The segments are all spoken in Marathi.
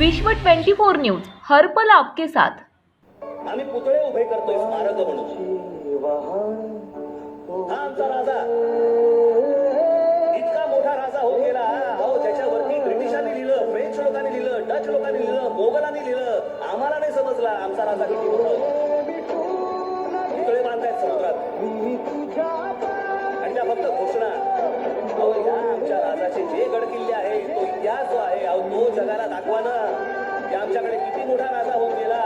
विश्व 24 न्यूज हर्पल आपके साथ. आम्ही पुतळे उभे करतोय स्मारक म्हणून. हा आमचा राजा. इतका मोठा राजा होऊन गेला. अहो त्याच्यावरती ब्रिटिशांनी लिहिलं फ्रेंच लोकांनी लिहिलं डच लोकांनी लिहिलं मोगलांनी लिहिलं आम्हाला नाही समजला आमचा राजा किती मोठा पुतळे बांधतायत समुद्रात. आणि त्या फक्त घोषणा. अहो या आमच्या राजाचे जे गडकिल्ले आहे तो इतिहास जो आहे अहो तो जगाला दाखवा ना. आमच्याकडे किती मोठा राजा होऊन गेला?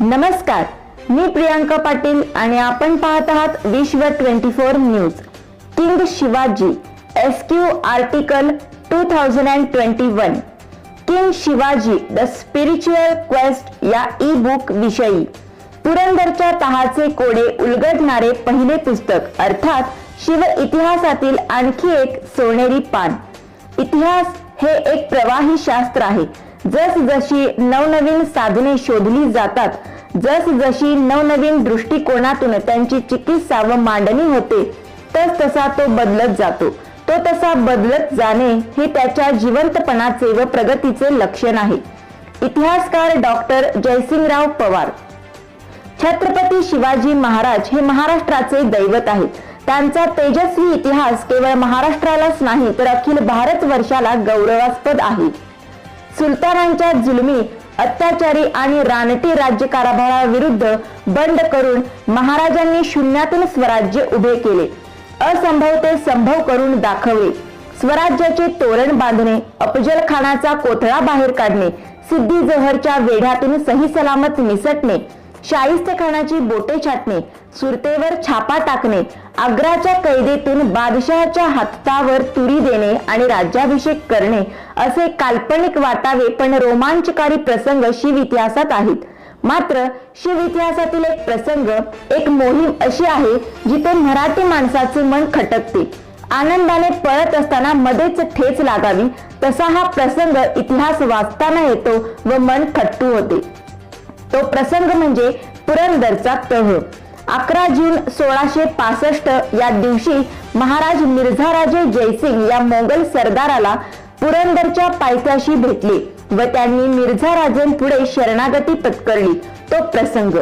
नमस्कार मी प्रियांका पाटील आणि आपण पाहत आहात Vishwa twenty four news. King Shivaji S Q article two thousand and twenty one king Shivaji the spiritual quest या ई बुक विषयी. पुरंदरच्या तहाचे कोडे उलगडणारे पहिले पुस्तक अर्थात शिव इतिहासातील आणखी एक सोनेरी पान. इतिहास हे एक प्रवाही शास्त्र आहे. जस जशी नवनवीन साधने शोधली जातात जस जशी नवनवीन दृष्टिकोनातून त्यांची चिकित्सा व मांडणी होते तस तसा तो बदलत जातो. तो तसा बदलत जाणे हे त्याच्या जिवंतपणाचे व प्रगतीचे लक्षण आहे. इतिहासकार डॉक्टर जयसिंगराव पवार. छत्रपती शिवाजी महाराज हे महाराष्ट्राचे दैवत आहेत. त्यांचा तेजस्वी इतिहास केवळ महाराष्ट्रालाच नाही तर अखिल भारत वर्षाला गौरवास्पद आहे. सुलतानांच्या जुलमी अत्याचारी आणि रानटी राज्यकारभाराविरुद्ध बंड करून महाराजांनी शून्यातून स्वराज्य उभे केले. असंभव ते संभव करून दाखवले. स्वराज्याचे तोरण बांधणे अफजल खानाचा कोथळा बाहेर काढणे सिद्धी जोहरच्या वेढ्यातून सही सलामत निसटणे शाहिस्त खानाची बोटे छाटणे सुरतेवर छापा टाकणे आग्राच्या कैदेतून बादशहाच्या हातावर तुरी देणे आणि राज्याभिषेक करणे असे काल्पनिक वाटावे पण रोमांचकारी प्रसंग शिव इतिहासात आहेत. मात्र शिव इतिहासातील एक प्रसंग एक मोहीम अशी आहे जिथे मराठी माणसाचे मन खटकते. आनंदाने पळत असताना मध्येच ठेच लागावी तसा हा प्रसंग इतिहास वाचताना येतो व मन खट्टू होते. तो प्रसंग म्हणजे पुरंदरचा तह अकरा जून सोळाशे पासष्ट या दिवशी महाराज मिर्झाराजे जयसिंग या मोगल सरदाराला पुरंदरच्या पायथ्याशी भेटले व त्यांनी मिर्झा राजेंपुढे शरणागती पत्करली. तो प्रसंग.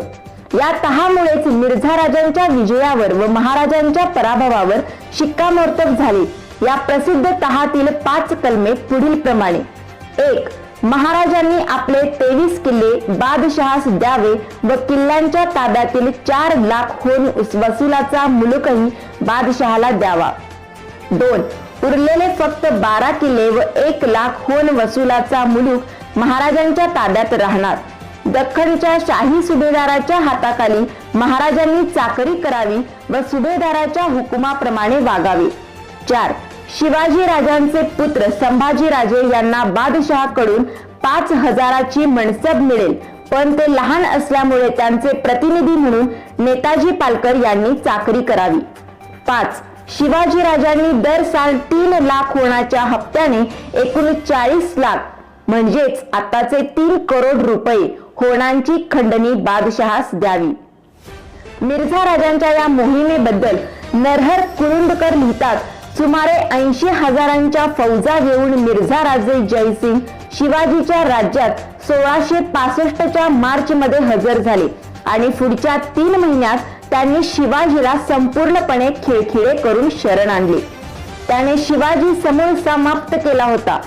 या तहामुळेच मिर्झा राजांच्या विजयावर व महाराजांच्या पराभवावर शिक्कामोर्तब झाले. या प्रसिद्ध तहातील पाच कलमे पुढील प्रमाणे एक महाराजांनी आपले तेवीस किल्ले बादशहास द्यावे व किल्ल्यांच्या ताब्यातील चार लाख वसुलाचा मुलूकही बादशहाला द्यावा. दोन उरलेले फक्त बारा किल्ले व एक लाख होन वसुलाचा मुलूक महाराजांच्या ताब्यात राहणार. दख्खनच्या शाही सुभेदाराच्या हाताखाली महाराजांनी चाकरी करावी व सुभेदाराच्या हुकुमाप्रमाणे वागावे. चार शिवाजी राजांचे पुत्र संभाजी राजे यांना बादशहाकडून पाच हजाराची मनसब मिळेल. पण ते लहान असल्यामुळे त्यांचे प्रतिनिधी म्हणून नेताजी पालकर यांनी चाकरी करावी. पाच शिवाजी राजांनी दर साल तीन लाख होण्याच्या हप्त्याने एकूण चाळीस लाख म्हणजेच आताचे तीन करोड रुपये होणांची खंडणी बादशहास द्यावी. मिर्झा राजांच्या या मोहिमेबद्दल नरहर कुरुंदकर लिहितात सुमारे ऐंशी हजारांच्या फौजा घेऊन मिर्झा राजे जयसिंग शिवाजीच्या राज्यात सोळाशे पासष्टच्या मार्च मध्ये हजर झाले. आणि पुढच्या तीन महिन्यात त्यांनी शिवाजीला संपूर्णपणे खिळखिळे करून शरण आणले. त्याने शिवाजी समूळ समाप्त केला होता.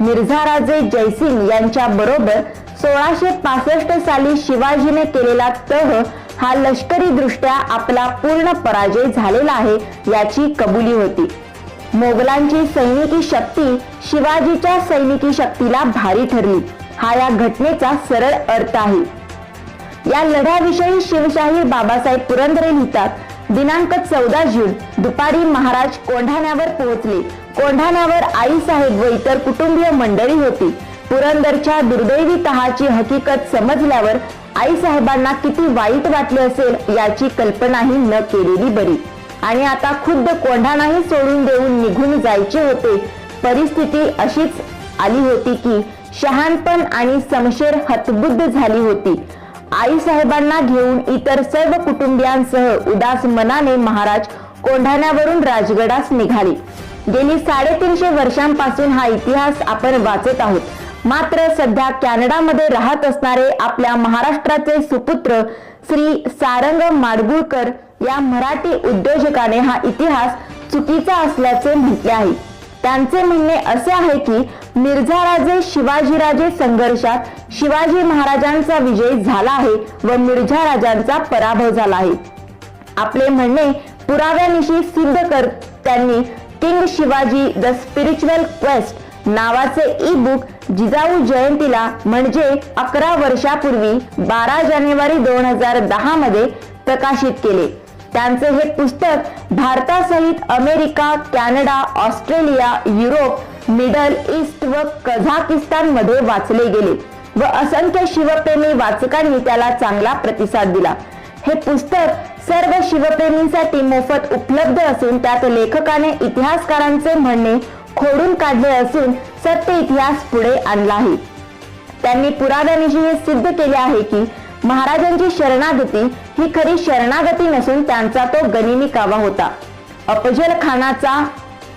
मिर्झा राजे जयसिंग यांच्या बरोबर सोळाशे पासष्ट साली शिवाजीने केलेला तह हा लष्करी दृष्ट्या आपला पूर्ण पराजय झालेला आहे याची कबुली होती. मोगलांची सैनिकी शक्ती शिवाजीच्या सैनिकी शक्तीला भारी ठरली. हा या घटनेचा सरळ अर्थ आहे. या लढ्याविषयी शिवशाहीर बाबासाहेब पुरंदरे लिहितात दिनांक चौदा जून दुपारी महाराज कोंढाण्यावर पोहोचले. कोंढाण्यावर आई साहेब व इतर कुटुंबीय मंडळी होती. पुरंदरच्या दुर्दैवी तहाची हकीकत समजल्यावर आई साहेबांना किती वाईट वाटले असेल याची कल्पनाही न केलेली बरी. आणि आता खुद्द कोंढाणाही सोडून देऊन निघून जायचे होते. परिस्थिती अशीच आली होती की शहाणपण आणि समशेर हतबुद्ध झाली होती. आई साहेबांना घेऊन इतर सर्व कुटुंबियांसह उदास मनाने महाराज कोंढाण्यावरून राजगडास निघाले. गेली साडेतीनशे वर्षांपासून हा इतिहास आपण वाचत आहोत. मात्र सध्या कॅनडामध्ये राहत असणारे आपल्या महाराष्ट्राचे सुपुत्र श्री सारंग माडगुळकर या मराठी उद्योजकाने हा इतिहास चुकीचा असल्याचे म्हटले आहे. त्यांचे म्हणणे असे आहे की मिर्झाराजे शिवाजीराजे संघर्षात शिवाजी महाराजांचा विजय झाला आहे व मिर्झा राजांचा पराभव झाला आहे. आपले म्हणणे पुराव्यानिशी सिद्ध कर त्यांनी king Shivaji the spiritual quest नावाचे ई बुक जिजाऊ जयंतीला म्हणजे अकरा वर्षापूर्वी बारा जानेवारी दोन हजार दहा मध्ये प्रकाशित केले. त्यांचे हे पुस्तक भारतासहित America Canada Australia Europe middle east व कझाकिस्तानमध्ये वाचले गेले व असंख्य शिवप्रेमी वाचकांनी त्याला चांगला प्रतिसाद दिला. हे पुस्तक सर्व शिवप्रेमींसाठी मोफत उपलब्ध असून त्यात लेखकाने इतिहासकारांचे म्हणणे खोडून काढले असून सत्य इतिहास पुढे आणला आहे त्यांनी पुराव्यानिशी हे सिद्ध केले आहे की महाराजांची शरणागती ही खरी शरणागती नसून त्यांचा तो गनिमी कावा होता. अफजल खानाचा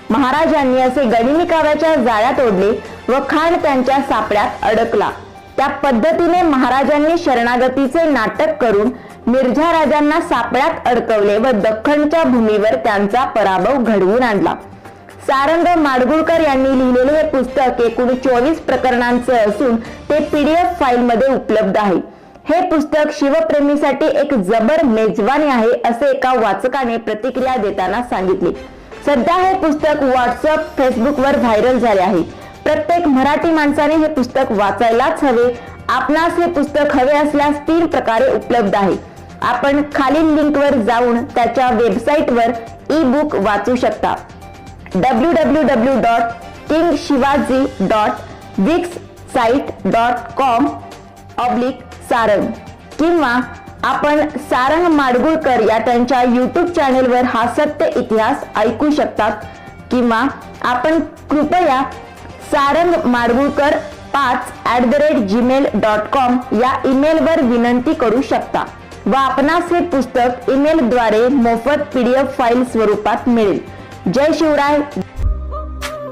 महाराजांनी असे गनिमी काव्याच्या जाळ्यात ओढले व खान त्यांच्या सापड्यात अडकला. त्या पद्धतीने महाराजांनी शरणागतीचे नाटक करून मिर्झा राजांना सापड्यात अडकवले व दख्खनच्या भूमीवर त्यांचा पराभव घडवून आणला. सारंग माडगुळकर यांनी लिहिलेले हे पुस्तक एकूण चोवीस प्रकरणांचे असून ते पीडीएफ फाईल मध्ये उपलब्ध आहे. हे पुस्तक शिवप्रेमीसाठी एक जबर मेजवानी आहे असे एका वाचकाने प्रतिक्रिया देताना सांगितले. सध्या हे पुस्तक व्हॉट्सअप फेसबुकवर व्हायरल झाले आहे. प्रत्येक मराठी माणसाने हे पुस्तक वाचायलाच हवे. आपणास हे पुस्तक हवे असल्यास तीन प्रकारे उपलब्ध आहे. आपण खालील लिंकवर जाऊन त्याच्या वेबसाईटवर ई बुक वाचू शकता. W W W dot king Shivaji dot Wix site dot com oblique Sarang. किंवा आपण सारंग माडगुळकर या त्यांच्या युट्यूब चॅनेलवर हा सत्य इतिहास ऐकू शकतात. किंवा आपण कृपया सारंग माडगुळकर पाच at the rate Gmail dot com या ईमेलवर विनंती करू शकता. व आपणास हे पुस्तक ईमेलद्वारे मोफत पी डी एफ फाईल स्वरूपात मिळेल. जय शिवराय.